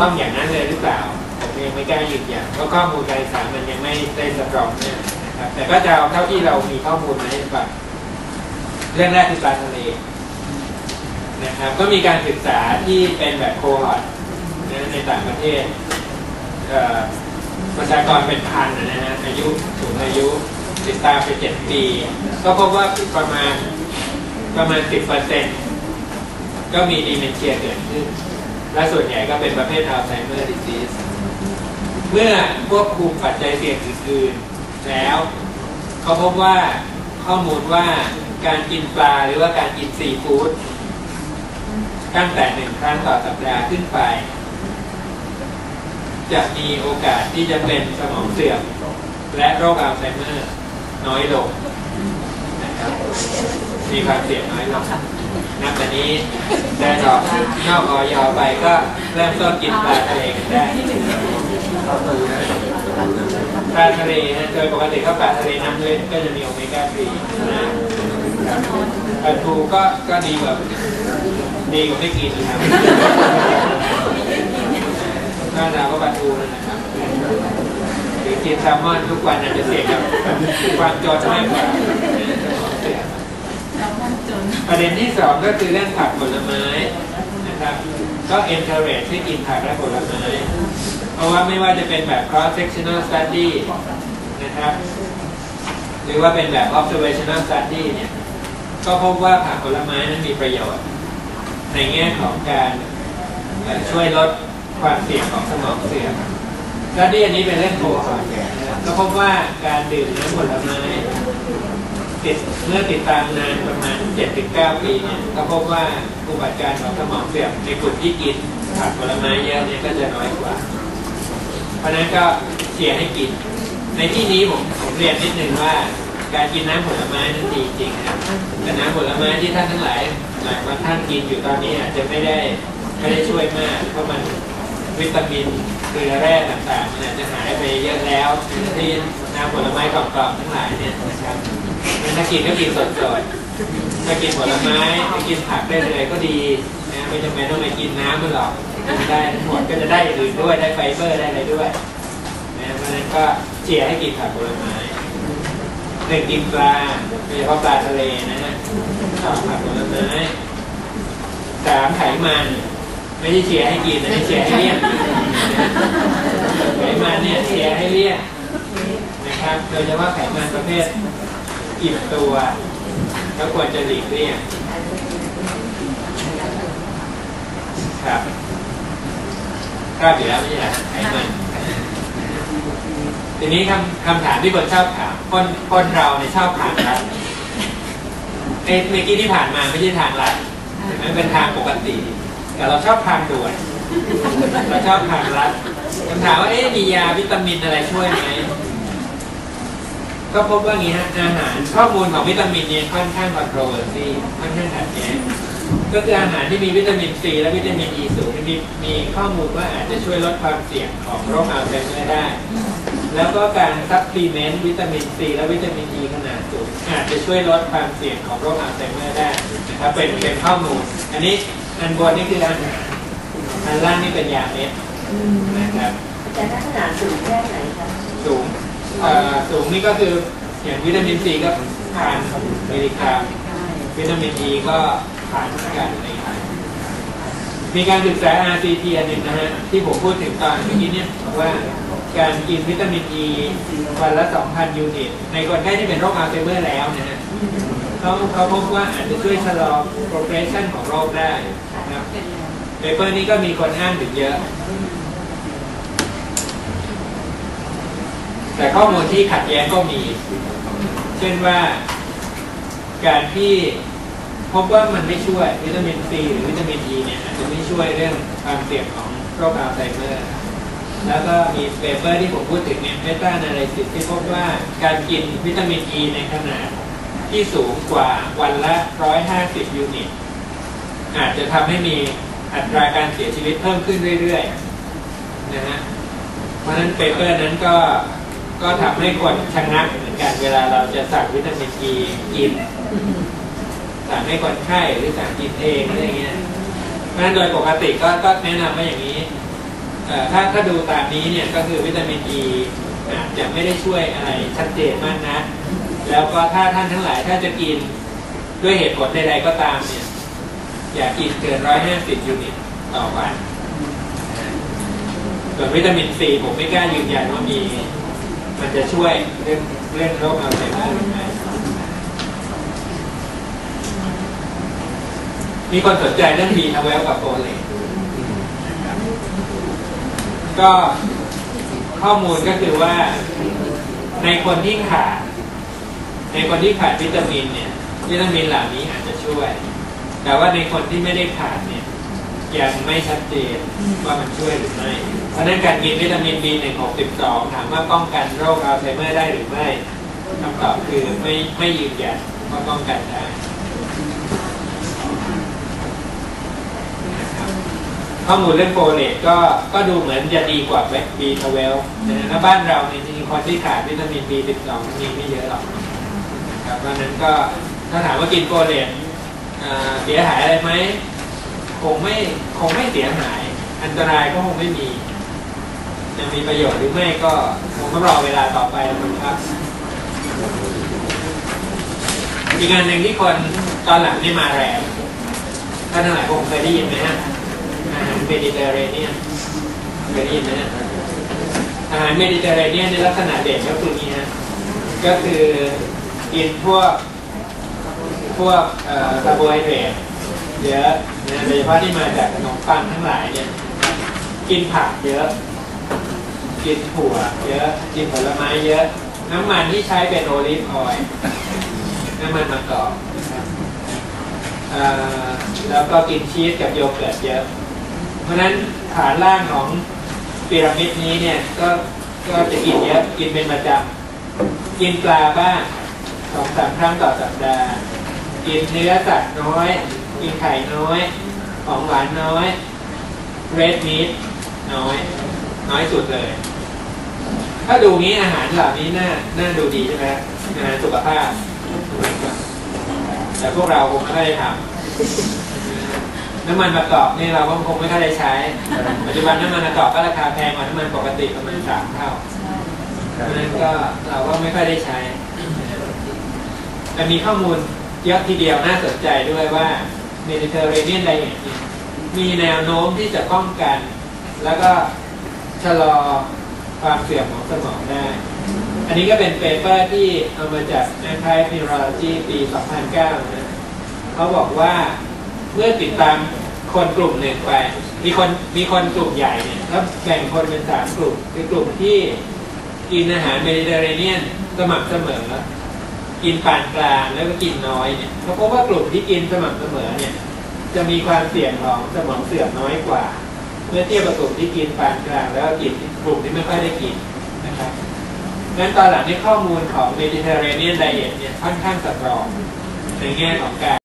ต้องอย่างนั้นเลยหรือเปล่าผมยังไม่กล้ายืนยันเพราะข้อมูลการศึกษามันยังไม่ได้สตรองเนี่ยนะครับแต่ก็จะเอาเท่าที่เรามีข้อมูลมาให้ฟังเรื่องแรกคือปลาทะเลนะครับก็มีการศึกษาที่เป็นแบบโคฮอร์ตในต่างประเทศประชากรเป็นพันนะฮะอายุสูงอายุติดตามไปเจ็ดปี ก็พบว่าประมาณประมาณสิบเปอร์เซ็นต์ก็มีดีเมนเชียเกิดขึ้น และส่วนใหญ่ก็เป็นประเภทอัลไซเมอร์ดิซีสเมื่อควบคุมปัจจัยเสี่ยงอื่นๆแล้วเขาพบว่าข้อมูลว่าการกินปลาหรือว่าการกินซีฟู้ดตั้งแต่หนึ่งครั้งต่อสัปดาห์ขึ้นไป จะมีโอกาสที่จะเป็นสมองเสื่อมและโรคอัลไซเมอร์น้อยลงนะครับมีความเสี่ยงน้อยลง นับแต่นี้ได้ดอกนอกออยไปก็เริ่มต้นกินปลาทะเลกันได้ปลาทะเลนะโดยปกติก็ปลาทะเลน้ำลึกก็จะมีโอเมก้า3นะปลาทูก็ก็ดีกว่าดีกว่าไม่กินนะครับก็เราก็ปลาทูนั่นนะครับหรือกินแซลมอนทุกวันอาจจะเสี่ยงกับความจนมากกว่า ประเด็นที่สองก็คือเรื่องผักผลไม้นะครับก็ encourage ให้กินผักและผลไม้เพราะว่าไม่ว่าจะเป็นแบบ cross sectional study นะครับ หรือว่าเป็นแบบ observational study เนี่ยก็พบว่าผักผลไม้นั้นมีประโยชน์ ในแง่ของการช่วยลดความเสี่ยงของสมองเสื่อม study อันนี้เป็นเรื่องโคฮอร์ตนะครับก็พบว่าการดื่มน้ำผลไม้ ติดเมื่อติดตามนานประมาณ 7-9 ปีเนี่ยก็พบว่าอุบัติการของสมองเสื่อมในกลุ่มที่กินผักผลไม้เยอะเนี่ยก็จะน้อยกว่า เพราะนั้นก็เชียร์ให้กิน ในที่นี้ผมผมเรียนนิดนึงว่า การกินน้ำผลไม้นั้นดีจริงนะแต่น้ำผลไม้ที่ท่านทั้งหลายหลายบาท่านกินอยู่ตอนนี้อาจจะไม่ได้ไม่ได้ช่วยมากเพราะมันวิตามินเกลือแร่ต่างๆมันอาจจะหายไปเยอะแล้วที่น้ำผลไม้กรอบๆทั้งหลายเนี่ยนะครับ ถ้ากินก็กินสดๆถ้ากินผลไม้ถ้ากินผักได้เลยก็ดีนะไม่จำเป็นต้องไปกินน้ำมันหรอกกินได้ทั้งหมดก็จะได้อื่นด้วยได้ไฟเบอร์ได้อะไรด้วยนะเพราะฉะนั้นก็เชียร์ให้กินผักผลไม้หนึ่งกินปลาโดยเฉพาะปลาทะเลนะฮะสองผักผลไม้สามไขมันไม่ใช่เชียร์ให้กินนะเชียร์ให้เลี่ยงไขมันเนี่ยเชียร์ให้เลี่ยงนะครับโดยเฉพาะไขมันประเภท อิ่มตัวก็ควรจะหลีกเลี่ยงครับทราบอยู่แล้วไม่ใช่หรอไขมันทีนี้คำคำถามที่คนชอบถามคนคนเราเนี่ยชอบทางลัดในเมื่อกี้ที่ผ่านมาไม่ใช่ทางลัดมันเป็นทางปกติ แต่เราชอบทางด่วนเราชอบทางลัดคำถามว่าเอ๊ะมียาวิตามินอะไรช่วยไหม ก็พบว่างี้ฮะอาหารข้อมูลของวิตามินเนี่ยค่อนข้างคอนโทรเวอร์ซีค่อนข้างขัดแย้งก็คืออาหารที่มีวิตามินซีและวิตามินอีสูงมีมีข้อมูลว่าอาจจะช่วยลดความเสี่ยงของโรคอัลไซเมอร์ได้ แล้วก็การซัพพลีเมนต์วิตามินซีและวิตามินอีขนาดสูงอาจจะช่วยลดความเสี่ยงของโรคอัลไซเมอร์ได้นะครับเป็นเป็นข้อมูล อันนี้อันบนนี่คืออาหารอันล่างนี่เป็นยาเม็ดนะครับแต่ถ้าขนาดสูงแค่ไหนคะสูงเอ่อ สูงนี่ก็คืออย่างวิตามินซีก็ผ่านมิลลิกรัมวิตามินอีก็ผ่านเหมือนกันนะครับมีการศึกษา RCT อันหนึ่งนะฮะที่ผมพูดถึงตอนเมื่อกี้เนี่ยบอกว่าการกินวิตามินอีวันละ 2,000 ยูนิต ในคนไข้ที่เป็นโรคอัลไซเมอร์แล้วนะฮะเขาเขาพบว่าอาจจะช่วยชะลอ progression ของโรคได้นะครับเปเปอร์นี้ก็มีคนอ้างถึงเยอะ แต่ข้อมูลที่ขัดแย้งก็มี เช่นว่าการที่พบว่ามันไม่ช่วยวิตามินซีหรือวิตามินอีเนี่ยอาจจะไม่ช่วยเรื่องความเสี่ยงของโรคอัลไซเมอร์ แล้วก็มีเปเปอร์ที่ผมพูดถึงเนี่ยเมตา a าลิซิสที่พบว่าการกินวิตามินอีในขนาดที่สูงกว่าวันละ 150 ยูนิต อาจจะทำให้มีอัตราการเสียชีวิตเพิ่มขึ้นเรื่อยๆนะฮะ เพราะฉะนั้นเปเปอร์นั้นก็ ก็ทำให้คนชะงักเหมือนกันเวลาเราจะสั่งวิตามินอีกินสั่งให้คนไข้หรือสั่งกินเองอะไรเงี้ยเพราะฉะนั้นโดยปกติก็ก็แนะนำว่าอย่างนี้ถ้าถ้าดูตามนี้เนี่ยก็คือวิตามินอีอาจจะไม่ได้ช่วยอะไรชัดเจนมากนะแล้วก็ถ้าท่านทั้งหลายถ้าจะกินด้วยเหตุผลใดๆก็ตามเนี่ยอย่ากินเกิน150ยูนิตต่อวันส่วนวิตามินซีผมไม่กล้ายืนยันว่ามี มันจะช่วยเรื่องเรื่องโรคอัลไซเมอร์หรือไม่มีคนสนใจเรื่องดีทาเวลกับโฟเลตนก็ข้อมูลก็คือว่าในคนที่ขาด ในคนที่ขาดวิตามินเนี่ย วิตามินเหล่านี้อาจจะช่วย แต่ว่าในคนที่ไม่ได้ขาดเนี่ย ยังไม่ชัดเจนว่ามันช่วยหรือไม่ เพราะนั้นการกินวิตามิน B162 ถามว่าป้องกันโรคอัลไซเมอร์ได้หรือไม่คำตอบคือไม่ไม่ยืนยันว่าป้องกันได้ข้อมูลเรื่องโฟเลตก็ก็ดูเหมือนจะดีกว่า B12 นะฮะแล้วบ้านเราเนี่ยจริงๆคนที่ขาดวิตามิน B12 มีไม่เยอะหรอกนะครับเพราะนั้นก็ถ้าถามว่ากินโฟเลตเสียหายอะไรไหม คงไม่คงไม่เสียหาย อันตรายก็คงไม่มี จะมีประโยชน์หรือไม่ก็คงต้องรอเวลาต่อไปนะครับ อีกงานหนึ่งที่คนตอนหลังนี่มาแรงท่านทั้งหลายคงเคยได้ยินไหมฮะอาหารเมดิเตอร์เรเนียนเคยได้ยินไหมฮะอาหารเมดิเตอร์เรเนียนในลักษณะเด่นก็คือนี้ฮะก็คือกินพวกพวกเอ่อคาร์โบไฮเดรต เยอะนะโดยเฉพาะที่มาจากขนมปังทั้งหลายเนี่ยกินผักเยอะ กินถั่วเยอะ กินผลไม้เยอะ น้ำมันที่ใช้เป็นโอลิฟออยล์น้ำมันมะกอกแล้วก็กินชีสกับโยเกิร์ตเยอะ เพราะฉะนั้นฐานล่างของพีระมิดนี้เนี่ยก็ก็จะกินเยอะ กินเป็นประจำกินปลาบ้างสองสามครั้งต่อสัปดาห์ กินเนื้อสัตว์น้อย กินไข่น้อย ของหวานน้อย เรดมีทน้อย น้อยสุดเลย ถ้าดูงี้อาหารเหล่านี้น่าน่าดูดีใช่ไหมอาหารสุขภาพ แต่พวกเราคงไม่ได้ทำน้ำมันมะกอกนี่เราก็คงไม่ค่อยได้ใช้ ปัจจุบันน้ำมันมะกอกก็ราคาแพงกว่าน้ำมันปกติประมาณสามเท่าเพราะฉะนั้นก็เราก็ไม่ค่อยได้ใช้แต่มีข้อมูลเยอะทีเดียวน่าสนใจด้วยว่า เมดิเตอร์เรเนียนไดเอทเนี่ยมีแนวโน้มที่จะป้องกัน แล้วก็ชะลอความเสื่อมของสมองได้ อันนี้ก็เป็นเปเปอร์ที่เอามาจาก Archive Neurology ปี 2009 นะเขาบอกว่าเมื่อติดตามคนกลุ่มหนึ่งไป มีคนมีคนกลุ่มใหญ่เนี่ยแล้วแบ่งคนเป็นสามกลุ่มคือกลุ่มที่กินอาหารเมดิเตอร์เรเนียนสม่ำเสมอ กินปานกลางแล้วก็กินน้อยเนี่ยเขาพบว่ากลุ่มที่กินสม่ำเสมอเนี่ย จะมีความเสี่ยงของสมองเสื่อมน้อยกว่า เมื่อเทียบกับกลุ่มที่กินปานกลาง แล้วก็กินกลุ่มที่ไม่ค่อยได้กินนะครับงั้นตอนหลังในข้อมูลของ Mediterranean Diet เนี่ยค่อนข้างสตรองในแง่ของการ